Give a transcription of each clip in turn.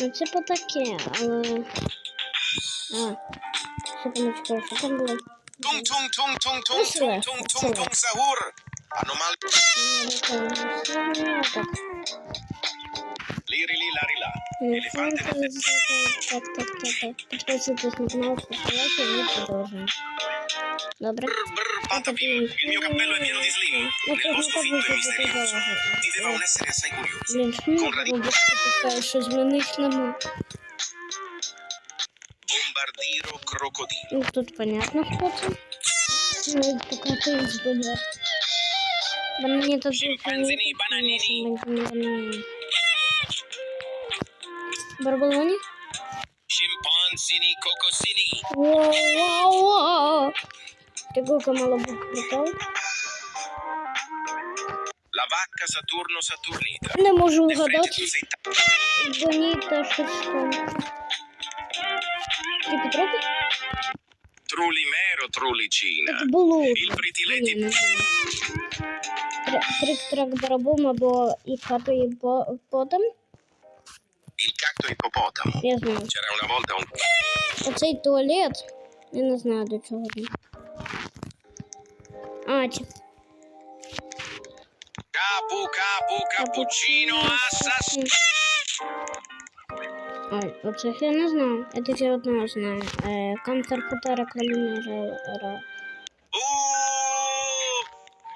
Ну, типу таке, але. А, секундочку, що там було? Tung tung tung tung tung tung tung tung tung sahur. Anomal Ну, Так. liri li lari la. Телефон Elefante Так, так, так, так. Підписуйтесь на канал, ставайте і продовжуємо. Добре? Brr, brr, patapim, il mio cappello è pieno di slim, il bosco finto e misterioso. Viveva un essere assai curioso, con radici... щось в них нема. Бомбардіро крокодил. Ну, тут понятно, хто це. Ну, покатив з боля. Банані тут... Шимпанзіні, бананіні. Бананіні. Барбалоні? Шимпанзіні, кокосіні. Воу, воу, воу. Пригулка мало бути прикол. Лавакка Сатурно Сатурніта. Не можу вгадати. Боніта щось там. Ти потрапив? Трулімеро Трулічина. Це було. Il pritiletti. Трик-трак барабум або і като і потом. Il cacto ippopotamo. Я знаю. C'era una volta un... Оцей туалет. Я не знаю, до чого він. Один. Капу, капу, капучино, ассасин. А, вот их я не знаю. Это все одно знаю. Э, Контрпутера криминера.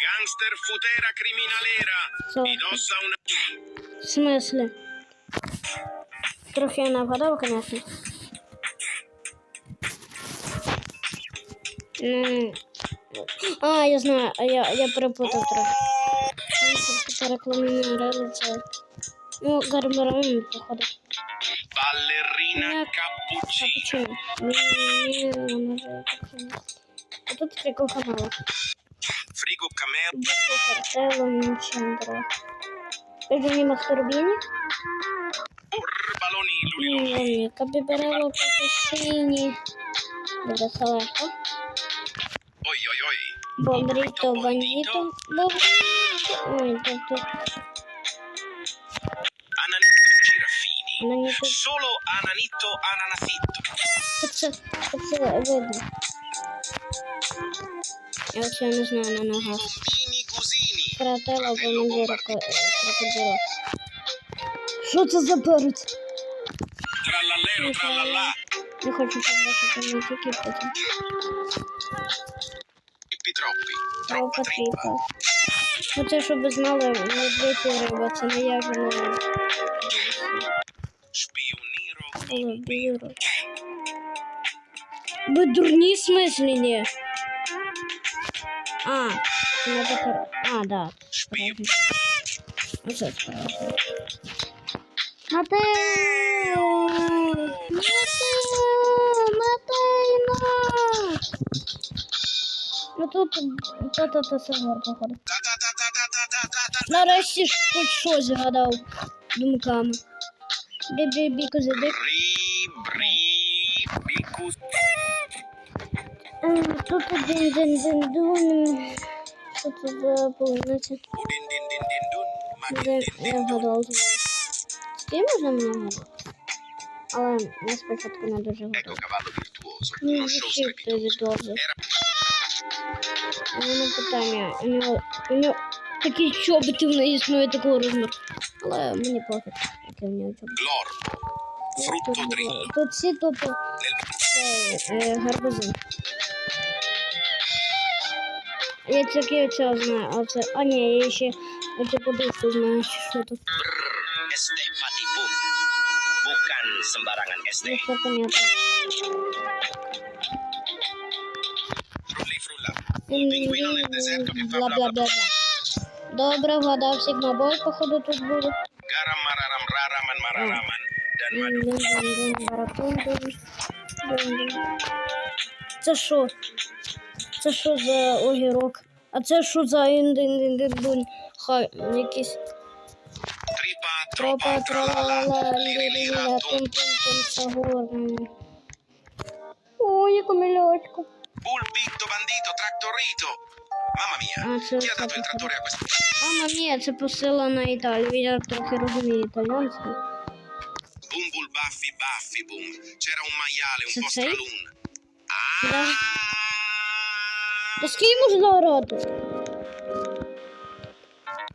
Gangster futera criminalera. В смысле? Трохи я нагадал, конечно. Ну, а, я знаю, а я, я перепутав трохи. Рекламні рели це. Ну, гармарон, походу. Балерина капучино. Ні, вона вже капучино. А тут прикол канала. Фріго камер. Картело Мінчендро. Пельмені Мастурбіні. Урбалоні Люлі. Капіберело Капучині. Добре, салатко. Ой-ой. Бобріто бандіто. Ой, тобто. Мені тут... Solo ananito ananasito. Це, це видно. Я оце не знаю на ногах. Кратела або не крокодила. Що це за перець? Тралалеро, тралала. Я хочу побачити мультики потім підробки. Дроб потрібно. Оце, ну, щоб ви знали, медведь риба, це не я жена. Шпіоніро. Ви дурні смислені. А, надо кор... А, да. Шпіон. Оце справа. Матео! Матео! Матео! Ну тут та-та-та сервер, походу. Нарешті ж хоч щось згадав думками. Бі-бі бікузи бік. Ем, тут дин дин дин дун. Що це за? Я вгадав з Скільки можна? Але я спочатку не дуже. Ну, що це відомо мене питання. У нього, у нього такі чоботи в неї існує такого розміру. Але мені пофіг, яке в нього чоботи. Frutto. Тут всі це е, гарбузи. Я тільки цього знаю, а це. А ні, я ще оцю подушку знаю, що тут. Este patipum. Bukan sembarangan este. Ну, понятно. Бла-бла-бла-бла. Добре, вгадав сигмабой, походу, тут буде. Гарам мараram рарамен марарамен. Це що? Це що за огірок? А це що за індиндиндиндун? Хай, якийсь. Тропа, тролала, лілі, тум-тум-тум, сагорний. Ой, яку мілячку. Bulbito bandito trattorito. Mamma mia. Ah, sì, Chi ha dato il trattore a questo? Мама, ні, це посила на Італію. Я трохи розумію італійську. Bumbul baffi baffi boom. C'era un maiale un po' stralun. Ah! Та можна орати?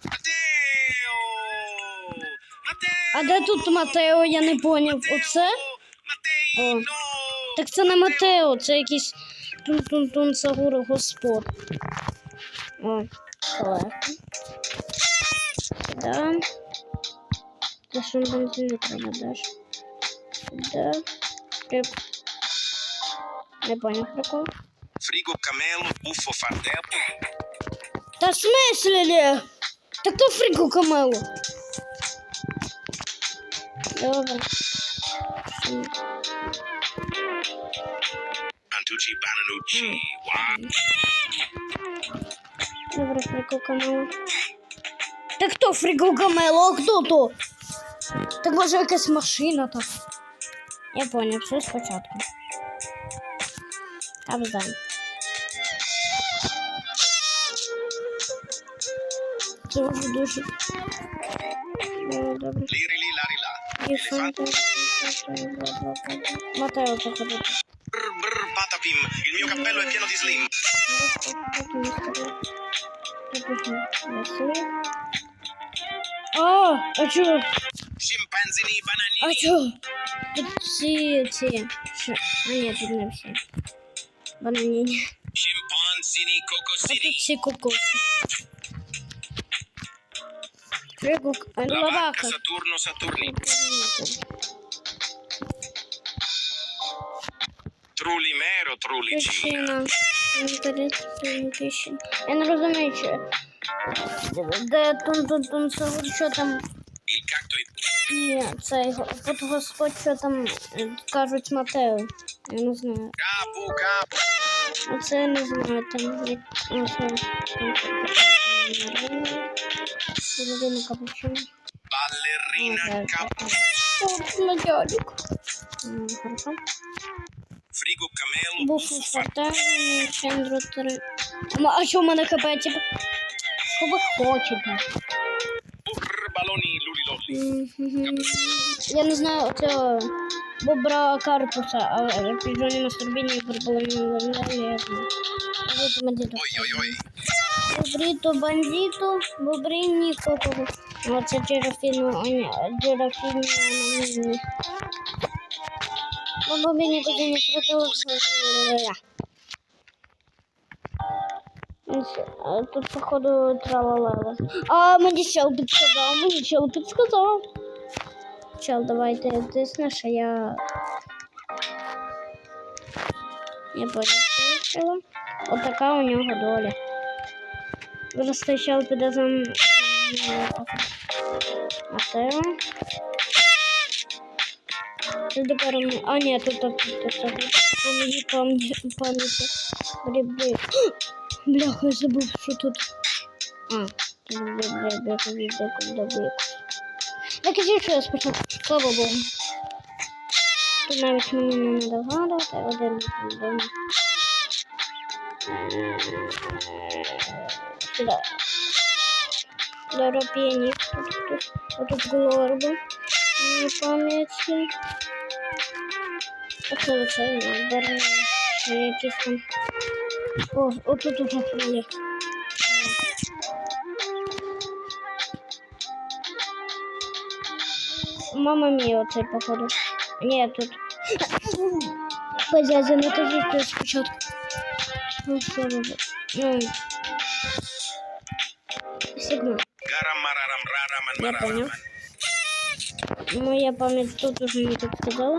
Matteo! Matteo! А де тут Матео, я не поняв. Оце? Matteo! О. No! Так це не Матео, це якийсь тун-тун-тун Сагура Господ. О, легко. Сюда. Це що бензин не треба даш. Сюда. Трип. Не поняв прикол. Frigo camelo, buffo fardello. Та в смислі? Лє? Так то фрику камелу. Добре. М, Antucci bananucci. Wow. Добре, фрику камелу. Так хто фрику камелу? А хто то? Так може якась машина так. Я поняв, все спочатку. Кабзан. Це вже дуже. Е, Добре. Liri li lari la. І фанта. Матео походити. Cappello è pieno di slim. А, а чого? Scimpanzini А bananini. чого? Тут ці, ці. Що? А ні, тут не всі. Бананіні. Scimpanzini А тут cocosini. ці кокоси. Пригук. А, La Лавака. vacca Saturno Saturni. Trulimero trulicina. Причина. Я не розумію, що. Де тун тун тун що там. Il cacto è Ні, го- от господь, що там е, кажуть Матео. Я не знаю. capo capo. Оце я не знаю, там як. Середина капучино. Ballerina capo. О, на. Хорошо. Buffo fardello. фортелі, чендро три. М, А що в мене хп, типу? Що ви хочете? Lulilolli. Мгм. Я не знаю оцього бобра карпуса, а піжоні на стурбіні бандиту. Oi oi oi. Бобрito бандиту, бобрині кокору. Оце джерафіну, джерафіну анонімні. Бо мені тоді не притулося. Тут, походу, тралалала. А, мені чел підсказав, мені чел підсказав. Чел, давайте тиснеш, а я... Я понял, що чела. Отака у нього доля. Просто чел піде за м- Матео. Тут тепер... ми- А, ні, тут тут так. По пам'яті. Гриби. Бляха, я забув, що тут. А, тут і що я спочатку, слава Богу. Тут навіть мені не надогадувати, один вдома. Сюди. Зараз піаніст тут, тут, отут глорби. Мені пам'яті. Оце оце, бере ще якісь там. О, отут уже є. Мама мія оцей походу. Ні, тут. Базязя, не кажи, що спочатку. Ну, що робити? Ну. Сигнал. Garam mararam raraman Я mararaman. понял. Моя пам'ять тут уже не так сказала.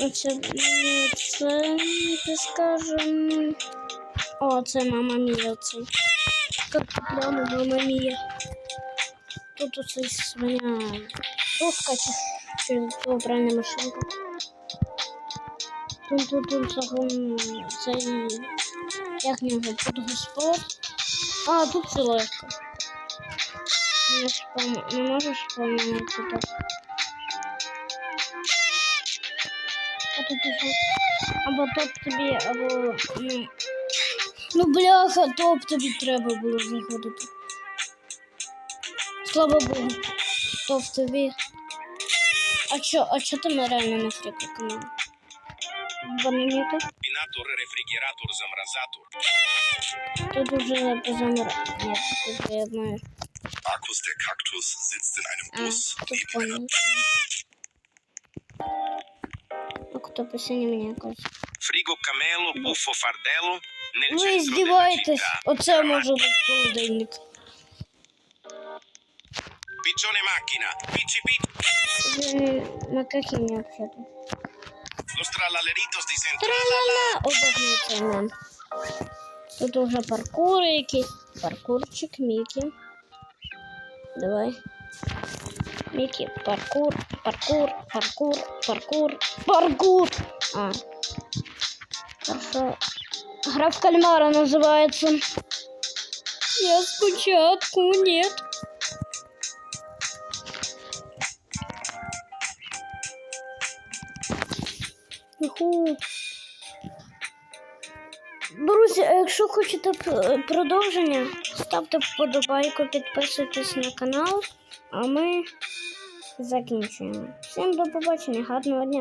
Оце, м, це, ти скажем... О, це мама мія. Як прямо мама мія. Тут оце свиня. Сушка чи, чи то пральна машинка. Тут, тут, тут, загон, цей, як нього, подгоспод. А, тут все легко. Не, можеш поміняти так. Або топ тобі, або ну. Ну бляха, топ тобі треба було заходити. Слава Богу, топ тобі. а чо, а чо ти реально на фріку канал? Бананіту? Combinator, refrigerator, zamrazator. Тут уже позамер... Ні, тут я знаю. Markus der Kaktus sitzt in einem А, тут. А хто посині мені якось? Frigo camelo, buffo fardello. Nel Ви здіваєтесь? Оце може бути холодильник. Macchina. Picci picci. Ви макахіні взагалі. Los trallalleritos di Centro. Тралала! Обожнюю цей. Тут уже паркури якісь. Паркурчик, Мікі. Давай. Мікі, паркур, паркур, паркур, паркур, паркур. А. Хорошо. Гра в кальмара називається. Я спочатку, нет. Юху. Друзі, а якщо хочете п- продовження, ставте вподобайку, підписуйтесь на канал, а ми закінчуємо. Всім до побачення, гарного дня!